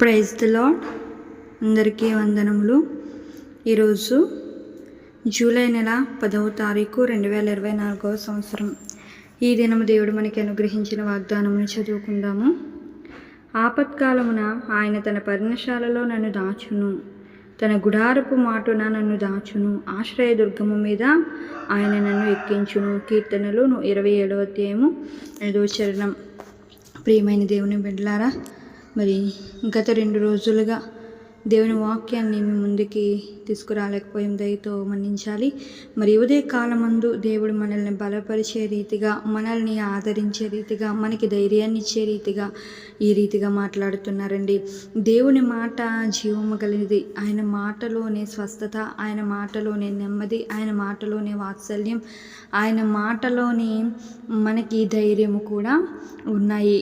Praise the lord అందరికీ వందనములు. ఈరోజు జూలై నెల పదవ తారీఖు రెండు వేల ఇరవై నాలుగవ సంవత్సరం. ఈ దినము దేవుడు మనకి అనుగ్రహించిన వాగ్దానమును చదువుకుందాము. ఆపత్కాలమున ఆయన తన పర్ణశాలలో నన్ను దాచును. తన గుడారపు మాటున నన్ను దాచును. ఆశ్రయ దుర్గము మీద ఆయన నన్ను ఎక్కించును. కీర్తనలు ఇరవై ఏడవ అధ్యాయము ఐదవ చరణం. ప్రియమైన దేవుని బిడ్డలారా మరి గత రెండు రోజులుగా దేవుని వాక్యాన్ని మీ ముందుకి తీసుకురాలేకపోయాం. దయతో మన్నించాలి. మరి ఉదయ కాలమందు దేవుడు మనల్ని బలపరిచే రీతిగా మనల్ని ఆదరించే రీతిగా మనకి ధైర్యాన్ని ఇచ్చే రీతిగా ఈ రీతిగా మాట్లాడుతున్నారండి. దేవుని మాట జీవము కలిగినది ఆయన మాటలోనే స్వస్థత ఆయన మాటలోనే నెమ్మది ఆయన మాటలోనే వాత్సల్యం ఆయన మాటలోనే మనకి ధైర్యము కూడా ఉన్నాయి.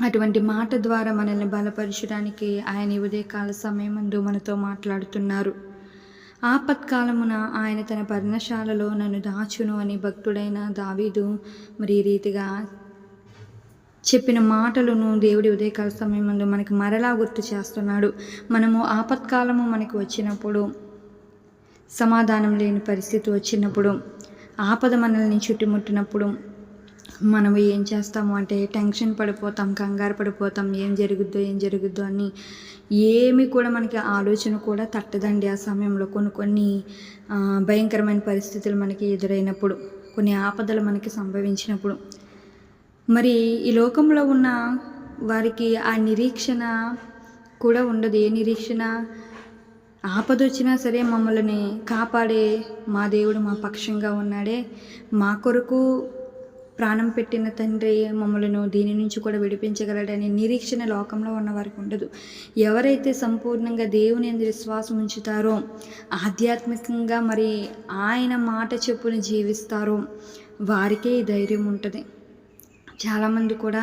అటువంటి మాట ద్వారా మనల్ని బలపరచడానికి ఆయన ఉదయకాల సమయమందు మనతో మాట్లాడుతున్నారు. ఆపత్కాలమున ఆయన తన పర్ణశాలలో నన్ను దాచును అని భక్తుడైన దావీదు మరి ఈ రీతిగా చెప్పిన మాటలను దేవుడి ఉదయకాల సమయమందు మనకి మరలా గుర్తు చేస్తున్నాడు. మనము ఆపత్కాలము మనకు వచ్చినప్పుడు సమాధానం లేని పరిస్థితి వచ్చినప్పుడు ఆపద మనల్ని చుట్టుముట్టినప్పుడు మనం ఏం చేస్తాము అంటే టెన్షన్ పడిపోతాం కంగారు పడిపోతాం ఏం జరుగుద్దో ఏం జరుగుద్దో అని ఏమి కూడా మనకి ఆలోచన కూడా తట్టదండి ఆ సమయంలో. కొన్ని కొన్ని భయంకరమైన పరిస్థితులు మనకి ఎదురైనప్పుడు కొన్ని ఆపదలు మనకి సంభవించినప్పుడు. మరి ఈ లోకంలో ఉన్న వారికి ఆ నిరీక్షణ కూడా ఉండదు. ఏ నిరీక్షణ? ఆపద వచ్చినా సరే మమ్మల్ని కాపాడే మా దేవుడు మా పక్షంగా ఉన్నాడే. మా కొరకు ప్రాణం పెట్టిన తండ్రి మమ్మలను దీని నుంచి కూడా విడిపించగలడని నిరీక్షణ లోకంలో ఉన్న వారికి ఉండదు. ఎవరైతే సంపూర్ణంగా దేవుని అందు విశ్వాసం ఉంచుతారో ఆధ్యాత్మికంగా మరి ఆయన మాట చెప్పుని జీవిస్తారో వారికే ఈ ధైర్యం ఉంటుంది. చాలామంది కూడా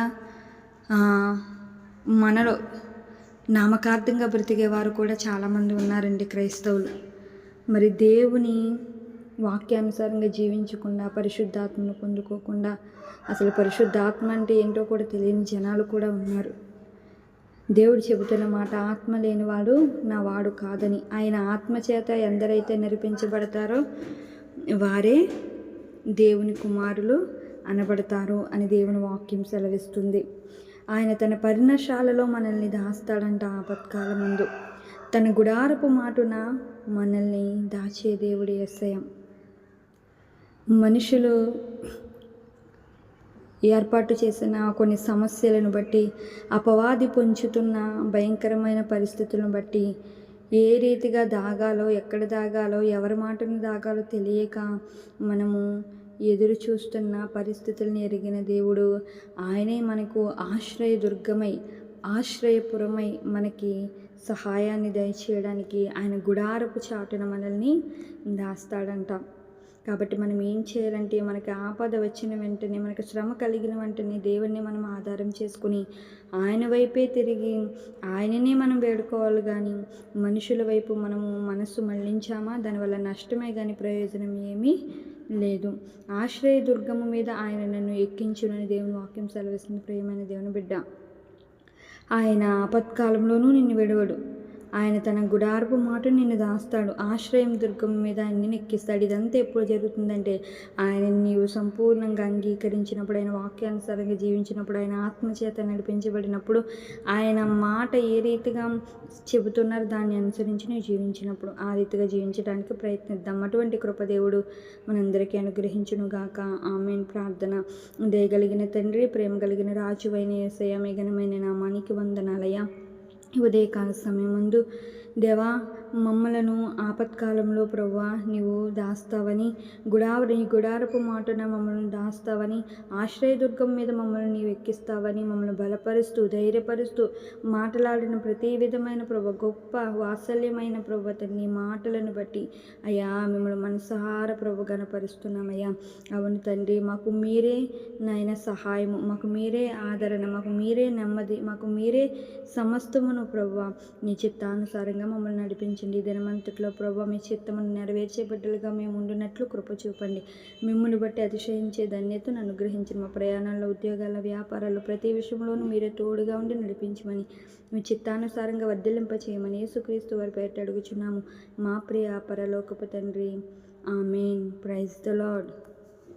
మనలో నామకార్థంగా బ్రతికేవారు కూడా చాలామంది ఉన్నారండి క్రైస్తవులు. మరి దేవుని వాక్యానుసారంగా జీవించకుండా పరిశుద్ధాత్మను పొందుకోకుండా అసలు పరిశుద్ధాత్మ అంటే ఏంటో కూడా తెలియని జనాలు కూడా ఉన్నారు. దేవుడు చెబుతున్న మాట ఆత్మ లేనివాడు నా వాడు కాదని. ఆయన ఆత్మ చేత ఎందరైతే నడిపించబడతారో వారే దేవుని కుమారులు అనబడతారు అని దేవుని వాక్యం సెలవిస్తుంది. ఆయన తన పర్ణశాలలో మనల్ని దాస్తాడంట ఆపత్కాల ముందు తన గుడారపు మాటున మనల్ని దాచే దేవుడి ఎస్సయం మనుషులు ఏర్పాటు చేసిన కొన్ని సమస్యలను బట్టి అపవాది పొంచుతున్న భయంకరమైన పరిస్థితులను బట్టి ఏ రీతిగా దాగాలో ఎక్కడ దాగాలో ఎవరి మాటను దాగాలో తెలియక మనము ఎదురు చూస్తున్న పరిస్థితులను ఎరిగిన దేవుడు ఆయనే మనకు ఆశ్రయదుర్గమై ఆశ్రయపురమై మనకి సహాయాన్ని దయచేయడానికి ఆయన గుడారపు చాటున మనల్ని దాస్తాడంట. కాబట్టి మనం ఏం చేయాలంటే మనకి ఆపద వచ్చిన వెంటనే మనకు శ్రమ కలిగిన వెంటనే దేవుణ్ణి మనం ఆధారం చేసుకుని ఆయన వైపే తిరిగి ఆయననే మనం వేడుకోవాలి కానీ మనుషుల వైపు మనము మనస్సు మళ్ళించామా? దానివల్ల నష్టమే కానీ ప్రయోజనం ఏమీ లేదు. ఆశ్రయ దుర్గము మీద ఆయన నన్ను ఎక్కించునని దేవుని వాక్యం సెలవిస్తుంది. ప్రియమైన దేవుని బిడ్డ ఆయన ఆపత్కాలంలోనూ నిన్ను విడవడు. ఆయన తన గుడారపు మాట నిన్ను దాస్తాడు. ఆశ్రయం దుర్గం మీద నిన్ను ఎక్కిస్తాడు ఇదంతా ఎప్పుడు జరుగుతుందంటే ఆయన నీవు సంపూర్ణంగా అంగీకరించినప్పుడు ఆయన వాక్యానుసారంగా జీవించినప్పుడు ఆయన ఆత్మచేత నడిపించబడినప్పుడు ఆయన మాట ఏ రీతిగా చెబుతున్నారో దాన్ని అనుసరించి నువ్వు జీవించినప్పుడు ఆ రీతిగా జీవించడానికి ప్రయత్నిద్దాం. అటువంటి కృపదేవుడు మనందరికీ అనుగ్రహించునుగాక ఆమెన్. ప్రార్థన దయగలిగిన తండ్రి ప్రేమ కలిగిన రాజువైన ఏసయ మేఘనమైన నామానికి వందనాలయ్యా. ఉదయకాల సమయమందు దేవా మమ్మలను ఆపత్కాలంలో ప్రవ్వా నీవు దాస్తావని గుడారి గుడారపు మాటన మమ్మల్ని దాస్తావని ఆశ్రయదుర్గం మీద మమ్మల్ని నీవు ఎక్కిస్తావని మమ్మల్ని బలపరుస్తూ ధైర్యపరుస్తూ మాట్లాడిన ప్రతి విధమైన ప్రభ గొప్ప వాత్సల్యమైన ప్రభు నీ మాటలను బట్టి అయ్యా మిమ్మల్ని మనసహార ప్రభు గనపరుస్తున్నామయ్యా అవును తండ్రి మాకు మీరే నాయన సహాయము మాకు మీరే ఆదరణ మాకు మీరే నెమ్మది మాకు మీరే సమస్తమును ప్రభు నీ చిత్తానుసారంగా మమ్మల్ని నడిపించి నడిపించండి దినమంతట్లో ప్రభావ మీ చిత్తమును నెరవేర్చే బిడ్డలుగా మేము ఉండినట్లు కృప చూపండి. మిమ్మల్ని బట్టి అతిశయించే ధన్యతను అనుగ్రహించిన మా ప్రయాణాల్లో ఉద్యోగాల వ్యాపారాల్లో ప్రతి విషయంలోనూ మీరే తోడుగా ఉండి నడిపించమని మీ చిత్తానుసారంగా వర్ధలింప చేయమని యేసుక్రీస్తు వారి పేరిట అడుగుచున్నాము. మా ప్రియ పరలోకపు తండ్రి. ఆమెన్. Praise the lord